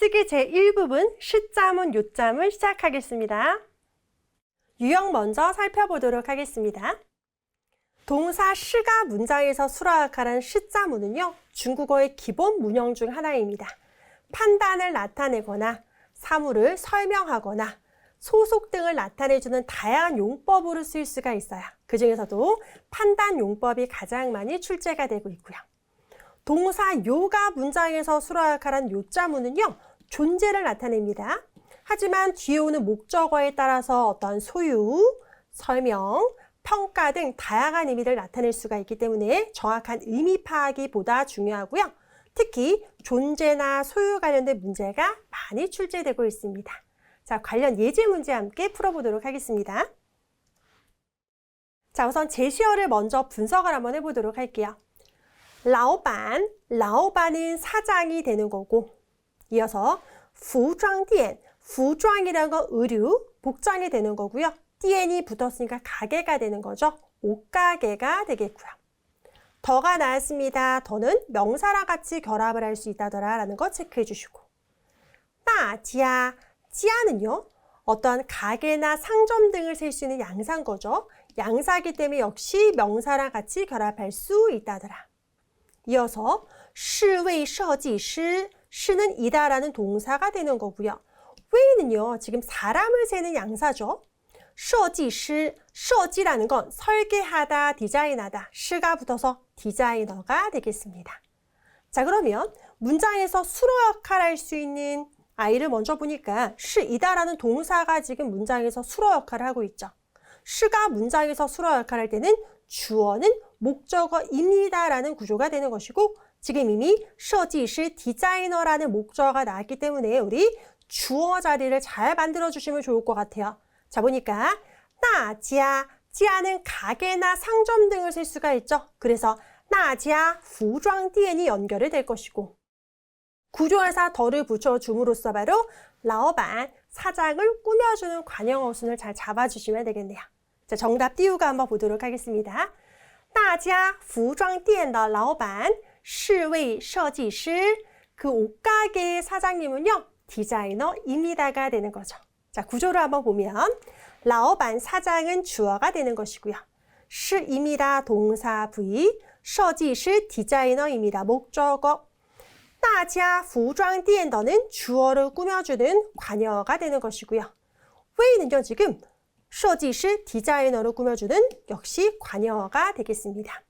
쓰기 제1부분 시자문 요자문 시작하겠습니다. 유형 먼저 살펴보도록 하겠습니다. 동사 시가 문장에서 수락하는 시자문은요, 중국어의 기본 문형 중 하나입니다. 판단을 나타내거나 사물을 설명하거나 소속 등을 나타내주는 다양한 용법으로 쓰일 수가 있어요. 그 중에서도 판단 용법이 가장 많이 출제가 되고 있고요. 동사 요가 문장에서 수락하는 요자문은요, 존재를 나타냅니다. 하지만 뒤에 오는 목적어에 따라서 어떤 소유, 설명, 평가 등 다양한 의미를 나타낼 수가 있기 때문에 정확한 의미 파악이 보다 중요하고요. 특히 존재나 소유 관련된 문제가 많이 출제되고 있습니다. 자, 관련 예제 문제 함께 풀어보도록 하겠습니다. 자, 우선 제시어를 먼저 분석을 한번 해보도록 할게요. 라오반, 라오반은 사장이 되는 거고 이어서 부장디엔, 부장이라는 건 의류, 복장이 되는 거고요. 디엔이 붙었으니까 가게가 되는 거죠. 옷가게가 되겠고요. 더가 나왔습니다. 더는 명사랑 같이 결합을 할 수 있다더라 라는 거 체크해 주시고 따지야, 지야는요. 어떤 가게나 상점 등을 셀 수 있는 양사인 거죠. 양사기 때문에 역시 명사랑 같이 결합할 수 있다더라. 이어서 시웨이 셔지시 시는 이다라는 동사가 되는 거고요. 웨이는요. 지금 사람을 세는 양사죠. 셔지시, 셔지라는 건 설계하다, 디자인하다, 시가 붙어서 디자이너가 되겠습니다. 자, 그러면 문장에서 수로 역할을 할 수 있는 아이를 먼저 보니까 시이다라는 동사가 지금 문장에서 수로 역할을 하고 있죠. 시가 문장에서 수로 역할을 할 때는 주어는 목적어입니다라는 구조가 되는 것이고 지금 이미 셔지시 디자이너라는 목적어가 나왔기 때문에 우리 주어 자리를 잘 만들어 주시면 좋을 것 같아요. 자 보니까 나지아 지아는 가게나 상점 등을 쓸 수가 있죠. 그래서 나지아 부장디엔이 연결이 될 것이고 구조회사 덜을 붙여 줌으로써 바로 라오반 사장을 꾸며주는 관형 어순을 잘 잡아주시면 되겠네요. 자 정답 띄우가 한번 보도록 하겠습니다. 大家服装店的老板是位设计师. 그 옷가게의 사장님은요, 디자이너입니다가 되는 거죠. 자, 구조를 한번 보면, 라오반 사장은 주어가 되는 것이고요. 시입니다. 동사 부위, 设计师 디자이너입니다. 목적어. 大家服装店的는 주어를 꾸며주는 관여가 되는 것이고요. 웨이는요, 지금 设计师 디자이너로 꾸며주는 역시 관여가 되겠습니다.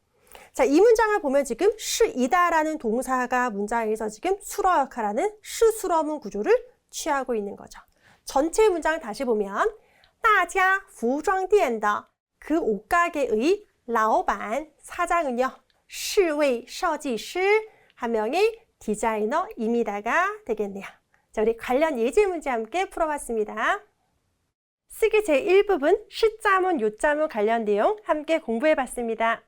자, 이 문장을 보면 지금 시이다라는 동사가 문장에서 지금 수러 역할하는 시수러문 구조를 취하고 있는 거죠. 전체 문장 다시 보면 大家服装店的그 옷가게의 라오반 사장은요. 是位设计师한 명의 디자이너입니다가 되겠네요. 자, 우리 관련 예제 문제 함께 풀어봤습니다. 쓰기 제1부분 시자문, 요자문 관련 내용 함께 공부해 봤습니다.